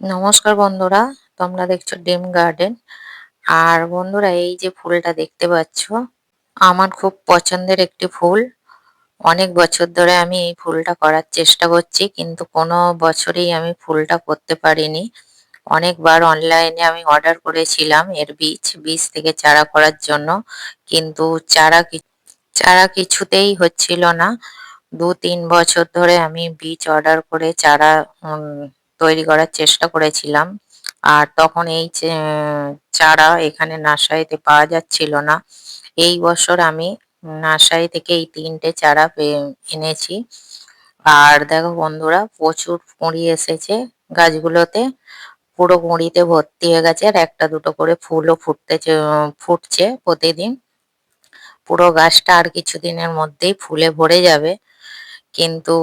নমস্কার বন্ধুরা, তোমরা দেখছ ডিম গার্ডেন। আর বন্ধুরা, এই যে ফুলটা দেখতে পাচ্ছ, আমার খুব পছন্দের একটি ফুল। অনেক বছর ধরে আমি এই ফুলটা করার চেষ্টা করছি, কিন্তু কোনো বছরেই আমি ফুলটা করতে পারিনি। অনেকবার অনলাইনে আমি অর্ডার করেছিলাম এর বীজ বীজ থেকে চারা করার জন্য, কিন্তু চারা চারা কিছুতেই হচ্ছিল না। দু তিন বছর ধরে আমি বীজ অর্ডার করে চারা তৈরি করার চেষ্টা করেছিলাম। আর তখন এই চারা এখানে নার্সারিতে পাওয়া যাচ্ছিল না। এই বছর আমি নার্সারি থেকে এই তিনটে চারা এনেছি। আর দেখো বন্ধুরা, প্রচুর কুঁড়ি এসেছে গাছগুলোতে। পুরো কুঁড়িতে ভর্তি হয়ে গেছে আর একটা দুটো করে ফুলও ফুটতেছে ফুটছে প্রতিদিন। পুরো গাছটা আর কিছুদিনের মধ্যেই ফুলে ভরে যাবে। কিন্তু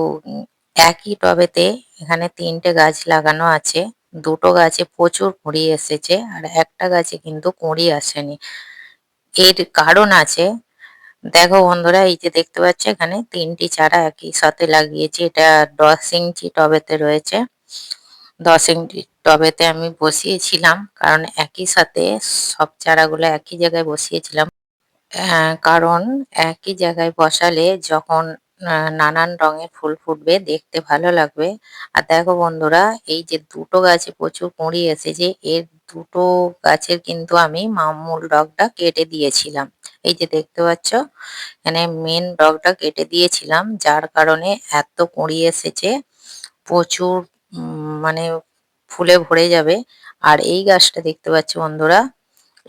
একই টবেতে এখানে তিনটে গাছ লাগানো আছে। দুটো গাছে প্রচুর কুঁড়ি এসেছে আর একটা গাছে কিন্তু কুঁড়ি আসেনি। এর কারণ আছে, দেখো বন্ধুরা, এই যে দেখতে পাচ্ছ এখানে তিনটি চারা একই সাথে লাগিয়েছি। এটা দশ ইঞ্চি টবেতে রয়েছে। দশ ইঞ্চি টবেতে আমি বসিয়েছিলাম কারণ একই সাথে সব চারাগুলো একই জায়গায় বসিয়েছিলাম। কারণ একই জায়গায় বসালে যখন নানান রঙের ফুল ফুটবে, দেখতে ভালো লাগবে। আর দেখো বন্ধুরা, এই যে দুটো গাছে প্রচুর কুঁড়ি এসেছে, এর দুটো গাছের কিন্তু আমি মূল ডগটা কেটে দিয়েছিলাম। এই যে দেখতে পাচ্ছ, এখানে মেন ডগটা কেটে দিয়েছিলাম, যার কারণে এত কুঁড়ি এসেছে, প্রচুর মানে ফুলে ভরে যাবে। আর এই গাছটা দেখতে পাচ্ছ বন্ধুরা,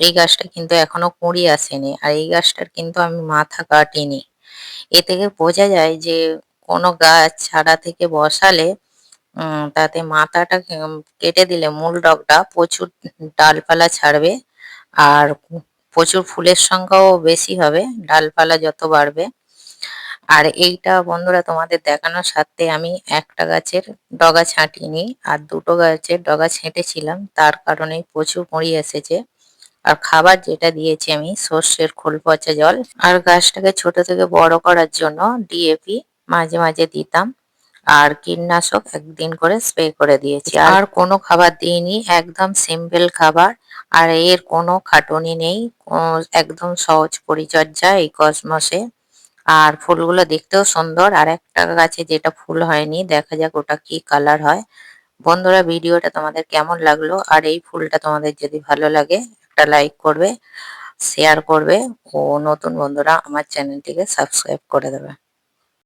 এই গাছটা কিন্তু এখনও কুঁড়ি আসেনি, আর এই গাছটার কিন্তু আমি মাথা কাটিনি। এ থেকে বোঝা যায় যে কোনো গাছ ছাড়া থেকে বসালে তাতে মাথাটা কেটে দিলে মূল ডগটা প্রচুর ডালপালা ছাড়বে আর প্রচুর ফুলের সংখ্যাও বেশি হবে, ডালপালা যত বাড়বে। আর এইটা বন্ধুরা তোমাদের দেখানোর সাথে আমি একটা গাছের ডগা ছাঁটিনি, আর দুটো গাছের ডগা ছেঁটেছিলাম, তার কারণেই প্রচুর কুঁড়ি এসেছে। আর খাবার যেটা দিয়েছি আমি সর্ষের খোল পচা জল। আর গাছটাকে ছোট থেকে বড় করার জন্য ডিএপি মাঝে মাঝে দিতাম। আর কীটনাশক একদিন করে স্প্রে করে দিয়েছি। আর কোনো খাবার দিইনি একদম সিম্পল খাবার। আর এর কোনো খাটুনি নেই একদম সহজ পরিচর্যা এই কসমসে। আর ফুলগুলো দেখতেও সুন্দর। আর একটা গাছে যেটা ফুল হয়নি দেখা যাক ওটা কি কালার হয়। বন্ধুরা ভিডিওটা তোমাদের কেমন লাগল? আর এই ফুলটা তোমাদের যদি ভালো লাগে একটা লাইক করবে শেয়ার করবে ও নতুন বন্ধুরা আমার চ্যানেলটিকে সাবস্ক্রাইব করে দেবে।